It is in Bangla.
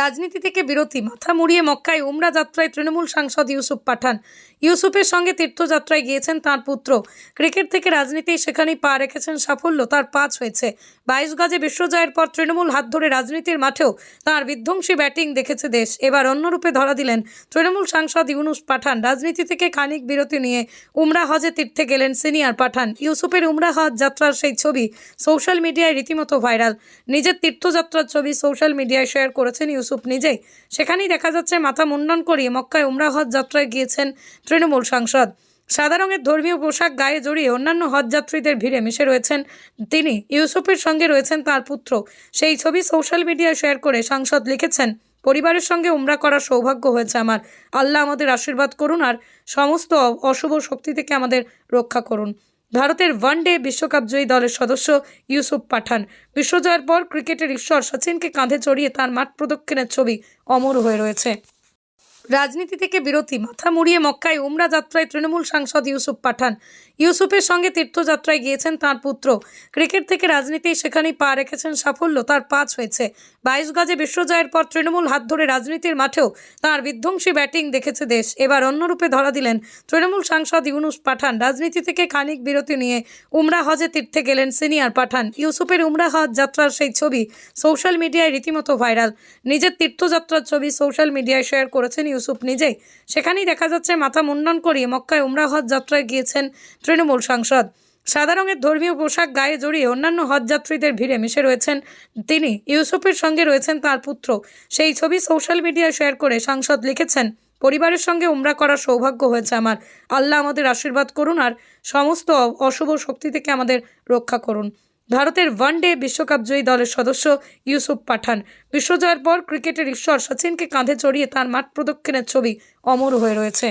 রাজনীতি থেকে বিরতি। মাথা মুড়িয়ে মক্কায় উমরা যাত্রায় তৃণমূল সাংসদ ইউসুফ পাঠান। ইউসুফের সঙ্গে তীর্থযাত্রায় গিয়েছেন তার পুত্র। ক্রিকেট থেকে রাজনীতি সেখানেই পা রেখেছেন সাফল্য, তার পাঁচ হয়েছে। বাইশ গজে বিশ্বজয়ের পর তৃণমূল হাত ধরে রাজনীতির মাঠেও তার বিধ্বংসী ব্যাটিং দেখেছে দেশ। এবার অন্যরূপে ধরা দিলেন তৃণমূল সাংসদ ইউনুস পাঠান। রাজনীতি থেকে খানিক বিরতি নিয়ে উমরা হজে তীর্থে গেলেন সিনিয়র পাঠান। ইউসুফের উমরা হজ যাত্রার সেই ছবি সোশ্যাল মিডিয়ায় রীতিমতো ভাইরাল। নিজের তীর্থযাত্রার ছবি সোশ্যাল মিডিয়ায় শেয়ার করেছেন ইউসুফ নিজেই। সেখানেই দেখা যাচ্ছে মাথা মুন্ডন করিয়ে মক্কায় উমরা হজ যাত্রায় গিয়েছেন তৃণমূল সাংসদ। সাদা রঙের ধর্মীয় পোশাক গায়ে জড়িয়ে অন্যান্য হজযাত্রীদের ভিড়ে মিশে রয়েছেন তিনি। ইউসুফের সঙ্গে রয়েছেন তার পুত্র। সেই ছবি সোশ্যাল মিডিয়ায় শেয়ার করে সাংসদ লিখেছেন, পরিবারের সঙ্গে উমরা করার সৌভাগ্য হয়েছে আমার। আল্লাহ আমাদের আশীর্বাদ করুন আর সমস্ত অশুভ শক্তি থেকে আমাদের রক্ষা করুন। ভারতের ওয়ানডে বিশ্বকাপ জয়ী দলের সদস্য ইউসুফ পাঠান। বিশ্বজয়ের পর ক্রিকেটের ঈশ্বর সচিনকে কাঁধে চড়িয়ে তার মাঠ প্রদক্ষিণের ছবি অমর হয়ে রয়েছে। রাজনীতি থেকে বিরতি। মাথা মুড়িয়ে মক্কায় উমরা যাত্রায় তৃণমূল সাংসদ ইউসুফ পাঠান। ইউসুফের সঙ্গে তীর্থযাত্রায় গিয়েছেন তার পুত্র। ক্রিকেট থেকে রাজনীতি সেখানেই পা রেখেছেন সাফল্য, তার পাঁচ হয়েছে। বাইশ গাজে বিশ্বজয়ের পর তৃণমূল হাত ধরে রাজনীতির মাঠেও তার বিধ্বংসী ব্যাটিং দেখেছে দেশ। এবার অন্যরূপে ধরা দিলেন তৃণমূল সাংসদ ইউনুস পাঠান। রাজনীতি থেকে খানিক বিরতি নিয়ে উমরা হজে তীর্থে গেলেন সিনিয়র পাঠান। ইউসুফের উমরা হজ যাত্রার সেই ছবি সোশ্যাল মিডিয়ায় রীতিমতো ভাইরাল। নিজের তীর্থযাত্রার ছবি সোশ্যাল মিডিয়ায় শেয়ার করেছেন ইউসুফ নিজেই। সেখানেই দেখা যাচ্ছে মাথা মুন্ডন করিয়ে মক্কায় উমরা হজ যাত্রায় গিয়েছেন তৃণমূল সাংসদ। সাদা রঙের ধর্মীয় পোশাক গায়ে জড়িয়ে অন্যান্য হজযাত্রীদের ভিড়ে মিশে রয়েছেন তিনি। ইউসুফের সঙ্গে রয়েছেন তার পুত্র। সেই ছবি সোশ্যাল মিডিয়ায় শেয়ার করে সাংসদ লিখেছেন, পরিবারের সঙ্গে উমরা করার সৌভাগ্য হয়েছে আমার। আল্লাহ আমাদের আশীর্বাদ করুন আর সমস্ত অশুভ শক্তি থেকে আমাদের রক্ষা করুন। ভারতের ওয়ানডে বিশ্বকাপ জয়ী দলের সদস্য ইউসুফ পাঠান। বিশ্বজয়ের পর ক্রিকেটের ঈশ্বর সচিনকে কাঁধে চড়িয়ে তার মাঠ প্রদক্ষিণের ছবি অমর হয়ে রয়েছে।